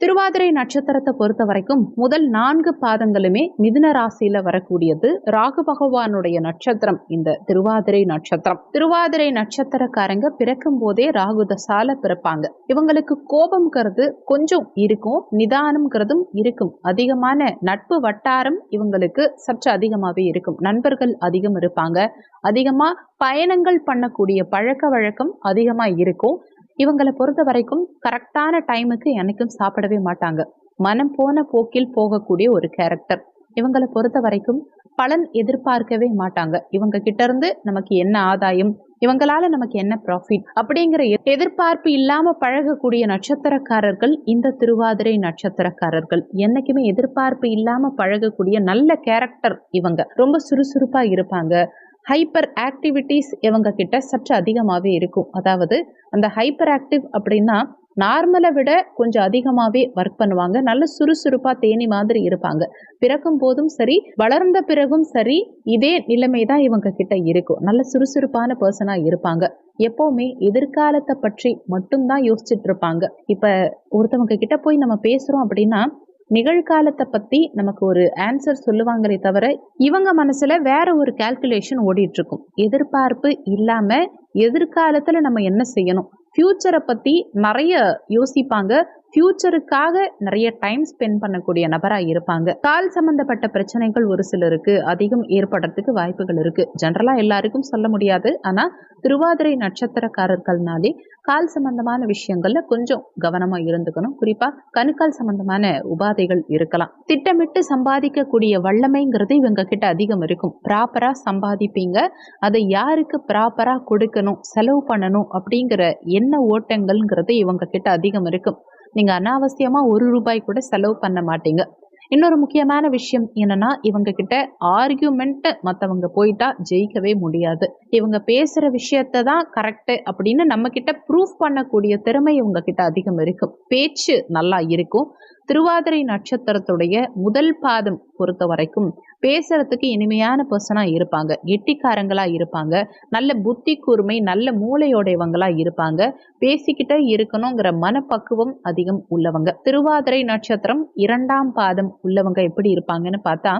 திருவாதிரை நட்சத்திரத்தை பொறுத்த வரைக்கும் முதல் நான்கு பாதங்களுமே மிதுன ராசியில வரக்கூடியது. ராகு பகவானுடைய நட்சத்திரம் இந்த திருவாதிரை நட்சத்திரம். திருவாதிரை நட்சத்திரக்காரங்க பிறக்கும் போதே ராகு தசால பிறப்பாங்க. இவங்களுக்கு கோபம்ங்கிறது கொஞ்சம் இருக்கும் நிதானம்ங்கிறதும் இருக்கும். அதிகமான நட்பு வட்டாரம் இவங்களுக்கு சற்று அதிகமாகவே இருக்கும். நண்பர்கள் அதிகம் இருப்பாங்க. அதிகமா பயணங்கள் பண்ணக்கூடிய பழக்க வழக்கம் அதிகமா இருக்கும். இவங்களை பொறுத்த வரைக்கும் கரெக்டான டைமுக்கு எனக்கும் சாப்பிடவே மாட்டாங்க. மனம் போன போக்கில் போகக்கூடிய ஒரு கேரக்டர் இவங்களை பொறுத்த வரைக்கும் பலன் எதிர்பார்க்கவே மாட்டாங்க. இவங்க கிட்ட இருந்து நமக்கு என்ன ஆதாயம்? இவங்களால நமக்கு என்ன ப்ராஃபிட் அப்படிங்கிற எதிர்பார்ப்பு இல்லாம பழகக்கூடிய நட்சத்திரக்காரர்கள் இந்த திருவாதிரை நட்சத்திரக்காரர்கள். என்னைக்குமே எதிர்பார்ப்பு இல்லாம பழகக்கூடிய நல்ல கேரக்டர் இவங்க. ரொம்ப சுறுசுறுப்பா இருப்பாங்க. ஹைப்பர் ஆக்டிவிட்டீஸ் இவங்க கிட்ட சற்று அதிகமாகவே இருக்கும். அதாவது அந்த ஹைப்பர் ஆக்டிவ் அப்படின்னா நார்மலை விட கொஞ்சம் அதிகமாகவே ஒர்க் பண்ணுவாங்க. நல்ல சுறுசுறுப்பாக தேனி மாதிரி இருப்பாங்க. பிறக்கும் போதும் சரி வளர்ந்த பிறகும் சரி இதே நிலைமை தான் இவங்க கிட்ட இருக்கும். நல்ல சுறுசுறுப்பான பர்சனாக இருப்பாங்க. எப்போவுமே எதிர்காலத்தை பற்றி மட்டும்தான் யோசிச்சுட்டு இருப்பாங்க. இப்போ ஒருத்தவங்க கிட்ட போய் நம்ம பேசுகிறோம் அப்படின்னா நிகழ்காலத்தை பற்றி நமக்கு ஒரு ஆன்சர் சொல்லுவாங்களே தவிர இவங்க மனசில் வேற ஒரு கால்குலேஷன் ஓடிட்டுருக்கும். எதிர்பார்ப்பு இல்லாமல் எதிர்காலத்தில் நம்ம என்ன செய்யணும்? ஃப்யூச்சரை பற்றி நிறைய யோசிப்பாங்க. ஃப்யூச்சருக்காக நிறைய டைம் ஸ்பெண்ட் பண்ணக்கூடிய நபராக இருப்பாங்க. கால் சம்பந்தப்பட்ட பிரச்சனைகள் ஒரு சிலருக்கு அதிகம் ஏற்படுறதுக்கு வாய்ப்புகள் இருக்கு. ஜென்ரலாக எல்லாருக்கும் சொல்ல முடியாது. ஆனால் திருவாதிரை நட்சத்திரக்காரர்கள்னாலே கால் சம்பந்தமான விஷயங்கள்ல கொஞ்சம் கவனமா இருந்துக்கணும். குறிப்பா கணுக்கால் சம்பந்தமான உபாதைகள் இருக்கலாம். திட்டமிட்டு சம்பாதிக்கக்கூடிய வல்லமைங்கிறது இவங்க கிட்ட அதிகம் இருக்கும். ப்ராப்பரா சம்பாதிப்பீங்க. அதை யாருக்கு ப்ராப்பரா கொடுக்கணும் செலவு பண்ணணும் அப்படிங்கிற என்ன ஓட்டங்கள்ங்கிறது இவங்க கிட்ட அதிகம் இருக்கும். நீங்க அனாவசியமா ஒரு ரூபாய் கூட செலவு பண்ண மாட்டீங்க. இன்னொரு முக்கியமான விஷயம் என்னன்னா இவங்க கிட்ட ஆர்கியூமெண்ட் மற்றவங்க போயிட்டா ஜெயிக்கவே முடியாது. இவங்க பேசுற விஷயத்த தான் கரெக்டு அப்படின்னு நம்ம கிட்ட ப்ரூஃப் பண்ணக்கூடிய திறமை இவங்க கிட்ட அதிகம் இருக்கும். பேச்சு நல்லா இருக்கும். திருவாதிரை நட்சத்திரத்துடைய முதல் பாதம் பொறுத்த வரைக்கும் பேசுறதுக்கு இனிமையான பர்சனா இருப்பாங்க. கெட்டிக்காரங்களா இருப்பாங்க. நல்ல புத்தி கூர்மை நல்ல மூளையோடையவங்களா இருப்பாங்க. பேசிக்கிட்டே இருக்கணுங்கிற மனப்பக்குவம் அதிகம் உள்ளவங்க. திருவாதிரை நட்சத்திரம் இரண்டாம் பாதம் உள்ளவங்க எப்படி இருப்பாங்கன்னு பார்த்தா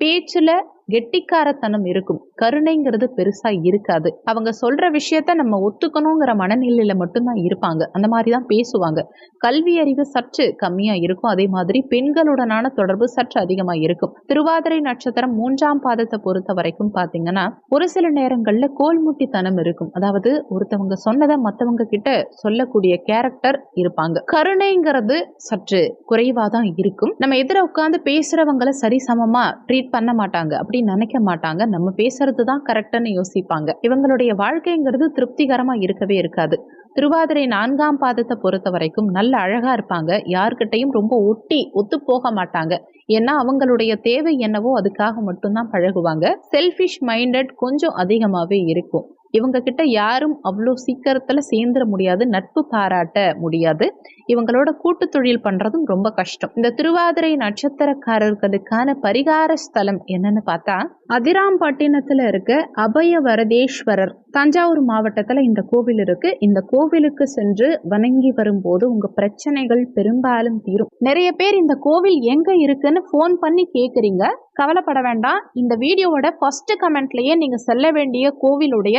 பேச்சில் கெட்டிக்காரத்தனம் இருக்கும். கருணைங்கிறது பெருசா இருக்காது. அவங்க சொல்ற விஷயத்த நம்ம ஒத்துக்கணுங்கிற மனநிலையில மட்டும்தான் இருப்பாங்க. அந்த மாதிரி தான் பேசுவாங்க. கல்வி அறிவு சற்று கம்மியா இருக்கும். அதே மாதிரி பெண்களுடனான தொடர்பு சற்று அதிகமா இருக்கும். திருவாதிரை நட்சத்திரம் மூன்றாம் பாதத்தை பொறுத்த வரைக்கும் பாத்தீங்கன்னா ஒரு சில நேரங்கள்ல கோல்முட்டித்தனம் இருக்கும். அதாவது ஒருத்தவங்க சொன்னதை மத்தவங்க கிட்ட சொல்லக்கூடிய கேரக்டர் இருப்பாங்க. கருணைங்கிறது சற்று குறைவா தான் இருக்கும். நம்ம எதிர உட்கார்ந்து பேசுறவங்கள சரிசமமா ட்ரீட் பண்ண மாட்டாங்க. அப்படி அப்படின்னு நினைக்க மாட்டாங்க. நம்ம பேசுறது தான் கரெக்டுன்னு யோசிப்பாங்க. இவங்களுடைய வாழ்க்கைங்கிறது திருப்திகரமா இருக்கவே இருக்காது. திருவாதிரை நான்காம் பாதத்தை பொறுத்த வரைக்கும் நல்ல அழகா இருப்பாங்க. யார்கிட்டயும் ரொம்ப ஒட்டி ஒத்து போக மாட்டாங்க. ஏன்னா அவங்களுடைய தேவை என்னவோ அதுக்காக மட்டும்தான் பழகுவாங்க. செல்ஃபிஷ் மைண்டட் கொஞ்சம் அதிகமாகவே இருக்கும். இவங்க கிட்ட யாரும் அவ்வளோ சீக்கிரத்தில் சேர்ந்துட முடியாது நட்பு பாராட்ட முடியாது. இவங்களோட கூட்டு தொழில் பண்ணுறதும் ரொம்ப கஷ்டம். இந்த திருவாதிரை நட்சத்திரக்காரர்களுக்கான பரிகார ஸ்தலம் என்னன்னு பார்த்தா அதிராம்பட்டினத்தில் இருக்க அபய வரதேஸ்வரர் தஞ்சாவூர் மாவட்டத்தில் இந்த கோவில் இருக்கு. இந்த கோவிலுக்கு சென்று வணங்கி வரும்போது உங்க பிரச்சனைகள் பெரும்பாலும் தீரும். நிறைய பேர் இந்த கோவில் எங்க இருக்குன்னு ஃபோன் பண்ணி கேட்குறீங்க கவலைப்பட வேண்டாம். இந்த வீடியோவோட ஃபர்ஸ்ட் கமெண்ட்லயே நீங்க செல்ல வேண்டிய கோவிலுடைய